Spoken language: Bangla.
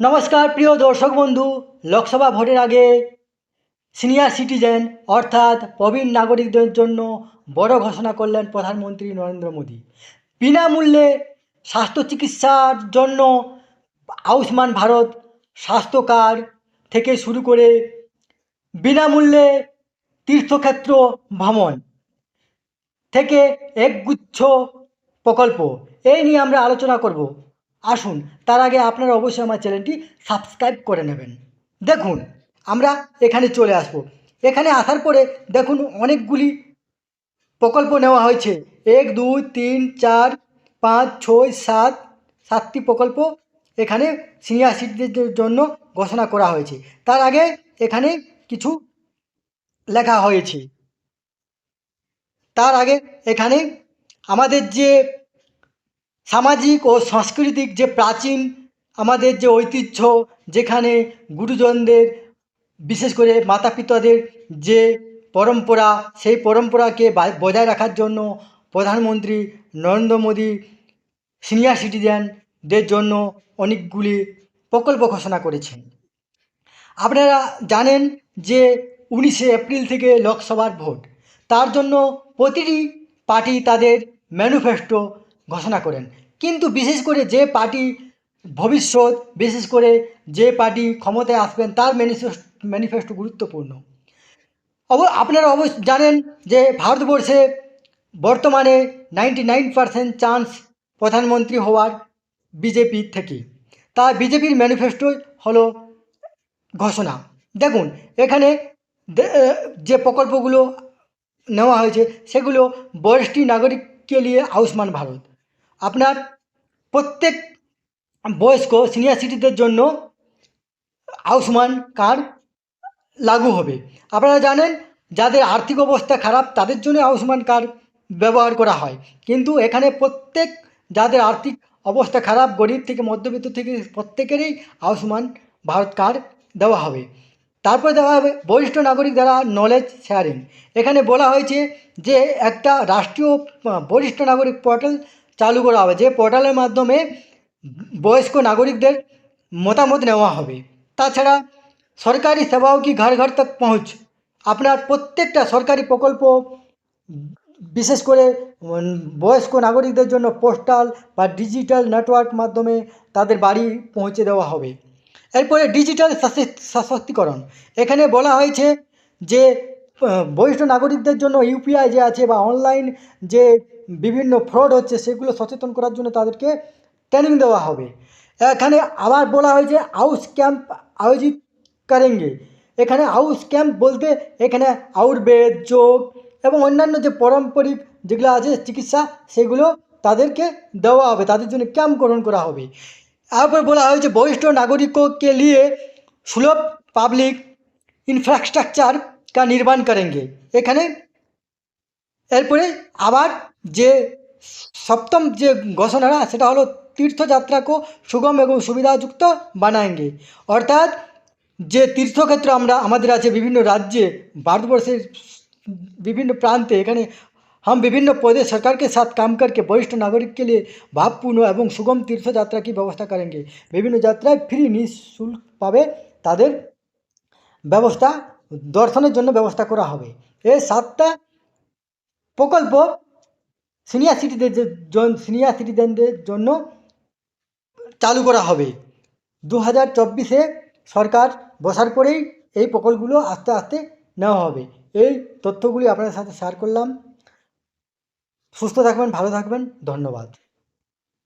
নমস্কার, প্রিয় দর্শক বন্ধু। লোকসভা ভোটের আগে সিনিয়র সিটিজেন অর্থাৎ প্রবীণ নাগরিকদের জন্য বড় ঘোষণা করলেন প্রধানমন্ত্রী নরেন্দ্র মোদী। বিনামূল্যে স্বাস্থ্য চিকিৎসার জন্য আয়ুষ্মান ভারত স্বাস্থ্য কার্ড থেকে শুরু করে বিনামূল্যে তীর্থক্ষেত্র ভ্রমণ থেকে একগুচ্ছ প্রকল্প। এই নিয়ে আমরা আলোচনা করব। আসুন, তার আগে আপনারা অবশ্যই আমার চ্যানেলটি সাবস্ক্রাইব করে নেবেন। দেখুন, আমরা এখানে চলে আসব। এখানে আসার পরে দেখুন অনেকগুলি প্রকল্প নেওয়া হয়েছে। এক, দুই, তিন, চার, পাঁচ, ছয়, সাত, সাতটি প্রকল্প এখানে সিনিয়র সিটিজেনদের জন্য ঘোষণা করা হয়েছে। তার আগে এখানে কিছু লেখা হয়েছে। তার আগে এখানে আমাদের যে সামাজিক ও সাংস্কৃতিক যে প্রাচীন আমাদের যে ঐতিহ্য, যেখানে গুরুজনদের, বিশেষ করে মাতা পিতাদের যে পরম্পরা, সেই পরম্পরাকে বজায় রাখার জন্য প্রধানমন্ত্রী নরেন্দ্র মোদী সিনিয়র সিটিজেনদের জন্য অনেকগুলি প্রকল্প ঘোষণা করেছেন। আপনারা জানেন যে উনিশে এপ্রিল থেকে লোকসভার ভোট। তার জন্য প্রতিটি পার্টি তাদের ম্যানিফেস্টো ঘোষণা করেন। কিন্তু বিশেষ করে যে পার্টি ভবিষ্যৎ, বিশেষ করে যে পার্টি ক্ষমতায় আসবেন, তার ম্যানিফেস্টো গুরুত্বপূর্ণ। অব, আপনারা অবশ্য জানেন যে ভারতবর্ষে বর্তমানে নাইনটি নাইন চান্স প্রধানমন্ত্রী হওয়ার বিজেপির থেকে। তা বিজেপির ম্যানিফেস্টো হলো ঘোষণা। দেখুন, এখানে যে প্রকল্পগুলো নেওয়া হয়েছে, সেগুলো বয়স্ক নাগরিককে নিয়ে আয়ুষ্মান ভারত। আপনার প্রত্যেক বয়স্ক সিনিয়র সিটিদের জন্য আয়ুষ্মান কার্ড লাগু হবে। আপনারা জানেন, যাদের আর্থিক অবস্থা খারাপ, তাদের জন্য আয়ুষ্মান কার্ড ব্যবহার করা হয়। কিন্তু এখানে প্রত্যেক, যাদের আর্থিক অবস্থা খারাপ, গরিব থেকে মধ্যবিত্ত থেকে প্রত্যেকেরই আয়ুষ্মান ভারত কার্ড দেওয়া হবে। তারপরে দেওয়া হবে বরিষ্ঠ নাগরিক দ্বারা নলেজ শেয়ারিং এখানে বলা হয়েছে যে একটা রাষ্ট্রীয় বরিষ্ঠ নাগরিক পোর্টাল চালু করা হবে, যে পোর্টালের মাধ্যমে বয়স্ক নাগরিকদের মতামত নেওয়া হবে। তাছাড়া সরকারি সেবাও কি ঘর ঘর তক পৌঁছ? আপনার প্রত্যেকটা সরকারি প্রকল্প, বিশেষ করে বয়স্ক নাগরিকদের জন্য পোস্টাল বা ডিজিটাল নেটওয়ার্ক মাধ্যমে তাদের বাড়ি পৌঁছে দেওয়া হবে। এরপরে ডিজিটাল সশক্তিকরণ। এখানে বলা হয়েছে যে বরিষ্ঠ নাগরিকদের জন্য ইউপিআই যে আছে বা অনলাইন যে বিভিন্ন ফ্রড হচ্ছে, সেগুলো সচেতন করার জন্য তাদেরকে ট্রেনিং দেওয়া হবে। এখানে আবার বলা হয়েছে আউস ক্যাম্প আয়োজিত করেঙ্গে। এখানে আউস ক্যাম্প বলতে এখানে আয়ুর্বেদ, যোগ এবং অন্যান্য যে পারম্পরিক যেগুলো আছে, চিকিৎসা, সেগুলো তাদেরকে দেওয়া হবে। তাদের জন্য ক্যাম্প গ্রহণ করা হবে। তারপরে বলা হয়েছে বরিষ্ঠ নাগরিককে নিয়ে সুলভ পাবলিক ইনফ্রাস্ট্রাকচার का निर्माण करेंगे। एखे पर आर जे सप्तम जो घोषणा से तीर्थ जात्रा को सुगम एवं सुविधाजुक्त बनाएँगे अर्थात जे तीर्थक्षेत्र आज विभिन्न राज्य भारतवर्षे विभिन्न प्रान एखे हम विभिन्न प्रदेश सरकार के साथ काम करके वरिष्ठ नागरिक के लिए भावपूर्ण एवं सुगम तीर्थजात्रा की व्यवस्था करेंगे विभिन्न जत्र फ्री निःशुल्क पा तर व्यवस्था দর্শনের জন্য ব্যবস্থা করা হবে। এই সাতটা প্রকল্প সিনিয়র সিটিজেনদের জন- সিনিয়র সিটিজেনদের জন্য চালু করা হবে। দু হাজার চব্বিশে সরকার বসার পরেই এই প্রকল্পগুলো আস্তে আস্তে নেওয়া হবে। এই তথ্যগুলি আপনাদের সাথে শেয়ার করলাম। সুস্থ থাকবেন, ভালো থাকবেন, ধন্যবাদ।